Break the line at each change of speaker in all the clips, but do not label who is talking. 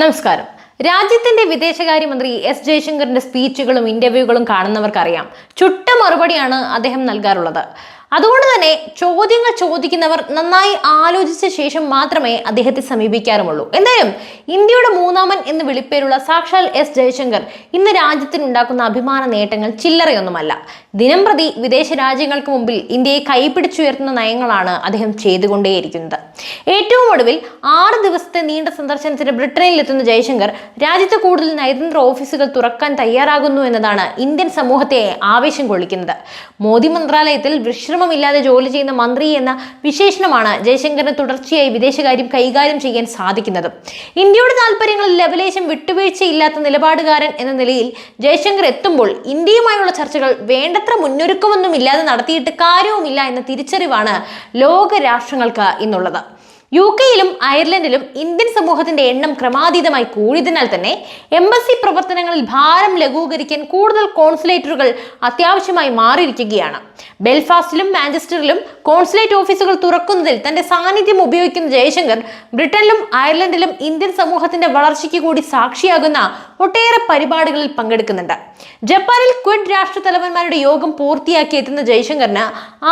നമസ്കാരം. രാജ്യത്തിന്റെ വിദേശകാര്യമന്ത്രി എസ് ജയശങ്കറിന്റെ സ്പീച്ചുകളും ഇന്റർവ്യൂകളും കാണുന്നവർക്കറിയാം. ചുട്ട മറുപടിയാണ് അദ്ദേഹം നൽകാറുള്ളത്. അതുകൊണ്ട് തന്നെ ചോദ്യങ്ങൾ ചോദിക്കുന്നവർ നന്നായി ആലോചിച്ച ശേഷം മാത്രമേ അദ്ദേഹത്തെ സമീപിക്കാറുമുള്ളൂ. എന്തായാലും ഇന്ത്യയുടെ മൂന്നാമൻ എന്ന് വിളിപ്പേരുള്ള സാക്ഷാൽ എസ് ജയശങ്കർ ഇന്ന് രാജ്യത്തിനുണ്ടാക്കുന്ന അഭിമാന നേട്ടങ്ങൾ ചില്ലറയൊന്നുമല്ല. ദിനം പ്രതി വിദേശ രാജ്യങ്ങൾക്ക് മുമ്പിൽ ഇന്ത്യയെ കൈപിടിച്ചുയർത്തുന്ന നയങ്ങളാണ് അദ്ദേഹം ചെയ്തുകൊണ്ടേയിരിക്കുന്നത്. ഏറ്റവും ഒടുവിൽ ആറ് ദിവസത്തെ നീണ്ട സന്ദർശനത്തിന് ബ്രിട്ടനിലെത്തുന്ന ജയശങ്കർ രാജ്യത്ത് കൂടുതൽ നയതന്ത്ര ഓഫീസുകൾ തുറക്കാൻ തയ്യാറാകുന്നു എന്നതാണ് ഇന്ത്യൻ സമൂഹത്തെ ആവേശം കൊള്ളിക്കുന്നത്. മോദി മന്ത്രാലയത്തിൽ വിശ്രമമില്ലാതെ ജോലി ചെയ്യുന്ന മന്ത്രി എന്ന വിശേഷണമാണ് ജയശങ്കറിന് തുടർച്ചയായി വിദേശകാര്യം കൈകാര്യം ചെയ്യാൻ സാധിക്കുന്നത്. ഇന്ത്യയുടെ താല്പര്യങ്ങളിൽ ലവലേശം വിട്ടുവീഴ്ചയില്ലാത്ത നിലപാടുകാരൻ എന്ന നിലയിൽ ജയശങ്കർ എത്തുമ്പോൾ ഇന്ത്യയുമായുള്ള ചർച്ചകൾ വേണ്ടത്ര മുന്നൊരുക്കമൊന്നും ഇല്ലാതെ നടത്തിയിട്ട് കാര്യവുമില്ല എന്ന തിരിച്ചറിവാണ് ലോക രാഷ്ട്രങ്ങൾക്ക് ഇന്നുള്ളത്. യു കെയിലും അയർലൻഡിലും ഇന്ത്യൻ സമൂഹത്തിന്റെ എണ്ണം ക്രമാതീതമായി കൂടിയതിനാൽ തന്നെ എംബസി പ്രവർത്തനങ്ങളിൽ ഭാരം ലഘൂകരിക്കാൻ കൂടുതൽ കോൺസുലേറ്ററുകൾ അത്യാവശ്യമായി മാറിയിരിക്കുകയാണ്. ബെൽഫാസ്റ്റിലും മാഞ്ചസ്റ്ററിലും കോൺസുലേറ്റ് ഓഫീസുകൾ തുറക്കുന്നതിൽ തന്റെ സാന്നിധ്യം ഉപയോഗിക്കുന്ന ജയശങ്കർ ബ്രിട്ടനിലും അയർലൻഡിലും ഇന്ത്യൻ സമൂഹത്തിന്റെ വളർച്ചയ്ക്ക് കൂടി സാക്ഷിയാകുന്ന ഒട്ടേറെ പരിപാടികളിൽ പങ്കെടുക്കുന്നുണ്ട്. ജപ്പാനിൽ ക്വിഡ് രാഷ്ട്ര തലവന്മാരുടെ യോഗം പൂർത്തിയാക്കി എത്തുന്ന ജയശങ്കറിന്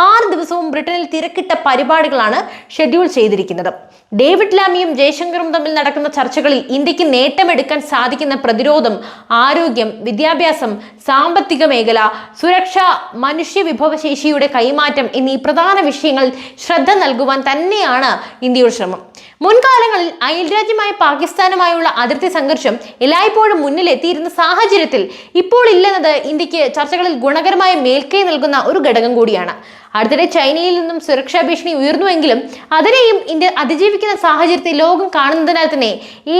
ആറ് ദിവസവും ബ്രിട്ടനിൽ തിരക്കിട്ട പരിപാടികളാണ് ഷെഡ്യൂൾ ചെയ്തിരിക്കുന്നത്. ഡേവിഡ് ലാമിയും ജയശങ്കറും തമ്മിൽ നടക്കുന്ന ചർച്ചകളിൽ ഇന്ത്യയ്ക്ക് നേട്ടമെടുക്കാൻ സാധിക്കുന്ന പ്രതിരോധം ആരോഗ്യം വിദ്യാഭ്യാസം സാമ്പത്തിക മേഖല സുരക്ഷ മനുഷ്യ വിഭവശേഷിയുടെ കൈമാറ്റം എന്നീ പ്രധാന വിഷയങ്ങളിൽ ശ്രദ്ധ നൽകുവാൻ തന്നെയാണ് ഇന്ത്യയുടെ ശ്രമം. മുൻകാലങ്ങളിൽ അയൽരാജ്യമായ പാകിസ്ഥാനുമായുള്ള അതിർത്തി സംഘർഷം എല്ലായ്പ്പോഴും മുന്നിലെത്തിയിരുന്ന സാഹചര്യത്തിൽ ഇപ്പോൾ ഇല്ലെന്നത് ഇന്ത്യയ്ക്ക് ചർച്ചകളിൽ ഗുണകരമായ മേൽക്കൈ നൽകുന്ന ഒരു ഘടകം കൂടിയാണ്. അടുത്തിടെ ചൈനയിൽ നിന്നും സുരക്ഷാ ഭീഷണി ഉയർന്നുവെങ്കിലും അതിനെയും ഇന്ത്യ അതിജീവിക്കുന്ന സാഹചര്യത്തെ ലോകം കാണുന്നതിനാൽ തന്നെ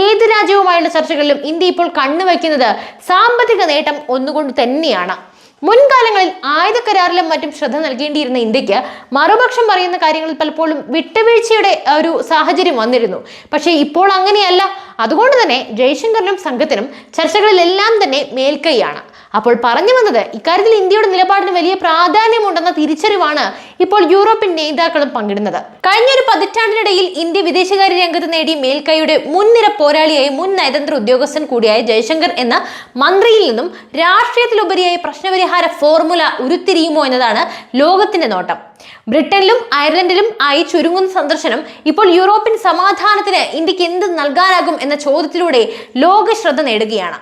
ഏത് രാജ്യവുമായുള്ള ചർച്ചകളിലും ഇന്ത്യ ഇപ്പോൾ കണ്ണുവയ്ക്കുന്നത് സാമ്പത്തിക നേട്ടം ഒന്നുകൊണ്ട് തന്നെയാണ്. മുൻകാലങ്ങളിൽ ആയുധ കരാറിലും മറ്റും ശ്രദ്ധ നൽകേണ്ടിയിരുന്ന ഇന്ത്യയ്ക്ക് മറുപക്ഷം പറയുന്ന കാര്യങ്ങളിൽ പലപ്പോഴും വിട്ടുവീഴ്ചയുടെ ഒരു സാഹചര്യം വന്നിരുന്നു. പക്ഷേ ഇപ്പോൾ അങ്ങനെയല്ല. അതുകൊണ്ട് തന്നെ ജയശങ്കറിനും സംഘത്തിനും ചർച്ചകളിലെല്ലാം തന്നെ മേൽക്കൈയാണ്. അപ്പോൾ പറഞ്ഞു വന്നത് ഇക്കാര്യത്തിൽ ഇന്ത്യയുടെ നിലപാടിന് വലിയ പ്രാധാന്യമുണ്ടെന്ന തിരിച്ചറിവാണ് ഇപ്പോൾ യൂറോപ്യൻ നേതാക്കളും പങ്കിടുന്നത്. കഴിഞ്ഞ ഒരു പതിറ്റാണ്ടിനിടയിൽ ഇന്ത്യ വിദേശകാര്യ രംഗത്ത് നേടി മേൽക്കൈയുടെ മുൻനിര പോരാളിയായി മുൻ നയതന്ത്ര ഉദ്യോഗസ്ഥൻ കൂടിയായ ജയശങ്കർ എന്ന മന്ത്രിയിൽ നിന്നും രാഷ്ട്രീയത്തിലുപരിയായി പ്രശ്നപരിഹാര ഫോർമുല ഉരുത്തിരിയുമോ എന്നതാണ് ലോകത്തിന്റെ നോട്ടം. ബ്രിട്ടനിലും അയർലൻഡിലും ആയി ചുരുങ്ങുന്ന സന്ദർശനം ഇപ്പോൾ യൂറോപ്യൻ സമാധാനത്തിന് ഇന്ത്യയ്ക്ക് എന്ത് നൽകാനാകും എന്ന ചോദ്യത്തിലൂടെ ലോക ശ്രദ്ധ നേടുകയാണ്.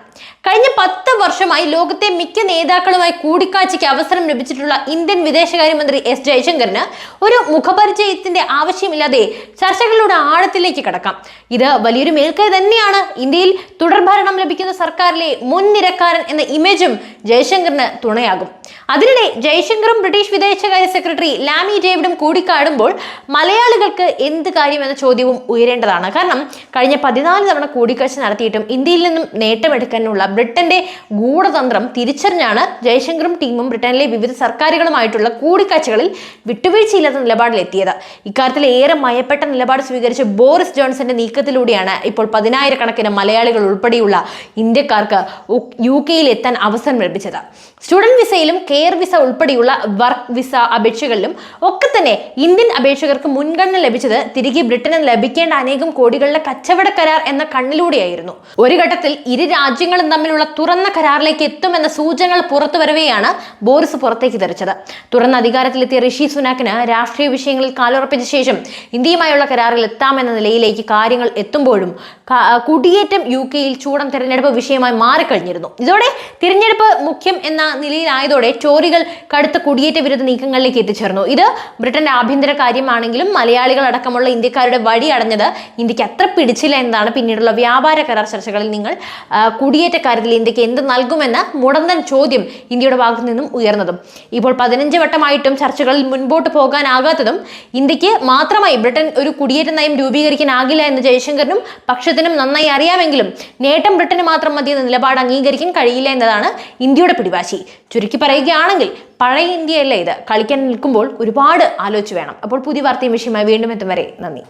കഴിഞ്ഞ പത്ത് വർഷമായി ലോകത്തെ മിക്ക നേതാക്കളുമായി കൂടിക്കാഴ്ചയ്ക്ക് അവസരം ലഭിച്ചിട്ടുള്ള ഇന്ത്യൻ വിദേശകാര്യമന്ത്രി എസ് ജയശങ്കറിന് ഒരു മുഖപരിചയത്തിന്റെ ആവശ്യമില്ലാതെ ചർച്ചകളുടെ ആഴത്തിലേക്ക് കടക്കാം. ഇത് വലിയൊരു മേൽക്കൈ തന്നെയാണ്. ഇന്ത്യയിൽ തുടർഭരണം ലഭിക്കുന്ന സർക്കാരിലെ മുൻനിരക്കാരൻ എന്ന ഇമേജും ജയശങ്കറിന് തുണയാകും. അതിനിടെ ജയശങ്കറും ബ്രിട്ടീഷ് വിദേശകാര്യ സെക്രട്ടറി ലാമി ഡേവിഡും കൂടിക്കാടുമ്പോൾ മലയാളികൾക്ക് എന്ത് കാര്യം എന്ന ചോദ്യവും ഉയരേണ്ടതാണ്. കാരണം കഴിഞ്ഞ പതിനാല് തവണ കൂടിക്കാഴ്ച നടത്തിയിട്ടും ഇന്ത്യയിൽ നിന്നും നേട്ടമെടുക്കാനുള്ള ബ്രിട്ടന്റെ ഗൂഢതന്ത്രം തിരിച്ചറിഞ്ഞാണ് ജയശങ്കറും ടീമും ബ്രിട്ടനിലെ വിവിധ സർക്കാരുകളുമായിട്ടുള്ള കൂടിക്കാഴ്ചകളിൽ വിട്ടുവീഴ്ചയില്ലാത്ത നിലപാടിലെത്തിയത്. ഇക്കാര്യത്തിൽ ഏറെ മയപ്പെട്ട നിലപാട് സ്വീകരിച്ച ബോറിസ് ജോൺസന്റെ നീക്കത്തിലൂടെയാണ് ഇപ്പോൾ പതിനായിരക്കണക്കിന് മലയാളികൾ ഉൾപ്പെടെയുള്ള ഇന്ത്യക്കാർക്ക് യു കെയിൽ എത്താൻ അവസരം ലഭിച്ചത്. സ്റ്റുഡന്റ് വിസയിലും കെയർ വിസ ഉൾപ്പെടെയുള്ള വർക്ക് വിസ അപേക്ഷകളിലും ഒക്കെ തന്നെ ഇന്ത്യൻ അപേക്ഷകർക്ക് മുൻഗണന ലഭിച്ചത് തിരികെ ബ്രിട്ടന് ലഭിക്കേണ്ട അനേകം കോടികളുടെ കച്ചവട കരാർ എന്ന കണ്ണിലൂടെയായിരുന്നു. ഒരു ഘട്ടത്തിൽ ഇരു രാജ്യങ്ങളും തമ്മിലുള്ള തുറന്ന കരാറിലേക്ക് എത്തുമെന്ന സൂചനകൾ പുറത്തു വരവെയാണ് ബോറിസ് പുറത്തേക്ക് തെറിച്ചത്. തുറന്ന അധികാരത്തിലെത്തിയ ഋഷി സുനാക്കിന് രാഷ്ട്രീയ വിഷയങ്ങളിൽ കാലുറപ്പിച്ച ശേഷം ഇന്ത്യയുമായുള്ള കരാറിൽ എത്താമെന്ന നിലയിലേക്ക് കാര്യങ്ങൾ എത്തുമ്പോഴും കുടിയേറ്റം യു കെയിൽ ചൂടം തെരഞ്ഞെടുപ്പ് വിഷയമായി മാറിക്കഴിഞ്ഞിരുന്നു. ഇതോടെ തിരഞ്ഞെടുപ്പ് മുഖ്യം എന്ന നിലയിലായതോടെ ടോറികൾ കടുത്ത കുടിയേറ്റ വിരുദ്ധ നീക്കങ്ങളിലേക്ക് എത്തിച്ചേർന്നു. ഇത് ബ്രിട്ടന്റെ ആഭ്യന്തര കാര്യമാണെങ്കിലും മലയാളികൾ അടക്കമുള്ള ഇന്ത്യക്കാരുടെ വഴി അടഞ്ഞത് ഇന്ത്യയ്ക്ക് അത്ര പിടിച്ചില്ല എന്നതാണ് പിന്നീടുള്ള വ്യാപാര കരാർ ചർച്ചകളിൽ നിങ്ങൾ കുടിയേറ്റ കാര്യത്തിൽ ഇന്ത്യയ്ക്ക് എന്ത് നൽകുമെന്ന മുടന്തൻ ചോദ്യം ഇന്ത്യയുടെ ഭാഗത്തു നിന്നും ഉയർന്നതും. ഇപ്പോൾ പതിനഞ്ച് വട്ടമായിട്ടും ചർച്ചകളിൽ മുൻപോട്ട് പോകാനാകാത്തതും ഇന്ത്യയ്ക്ക് മാത്രമായി ബ്രിട്ടൻ ഒരു കുടിയേറ്റ നയം രൂപീകരിക്കാനാകില്ല എന്ന് ജയശങ്കറിനും പക്ഷത്തിനും നന്നായി അറിയാമെങ്കിലും നേട്ടം ബ്രിട്ടന് മാത്രം മതി എന്ന നിലപാട് അംഗീകരിക്കാൻ കഴിയില്ല എന്നതാണ് ഇന്ത്യയുടെ പിടിവാശി. ചുരുക്കി പറയുകയാണെങ്കിൽ പഴയ ഇന്ത്യയല്ലേ ഇത്? കളിക്കാൻ നിൽക്കുമ്പോൾ ഒരുപാട് ആലോചിച്ച് വേണം. അപ്പോൾ പുതിയ വാർത്തയും വിഷയമായി വീണ്ടും എത്തും വരെ. നന്ദി.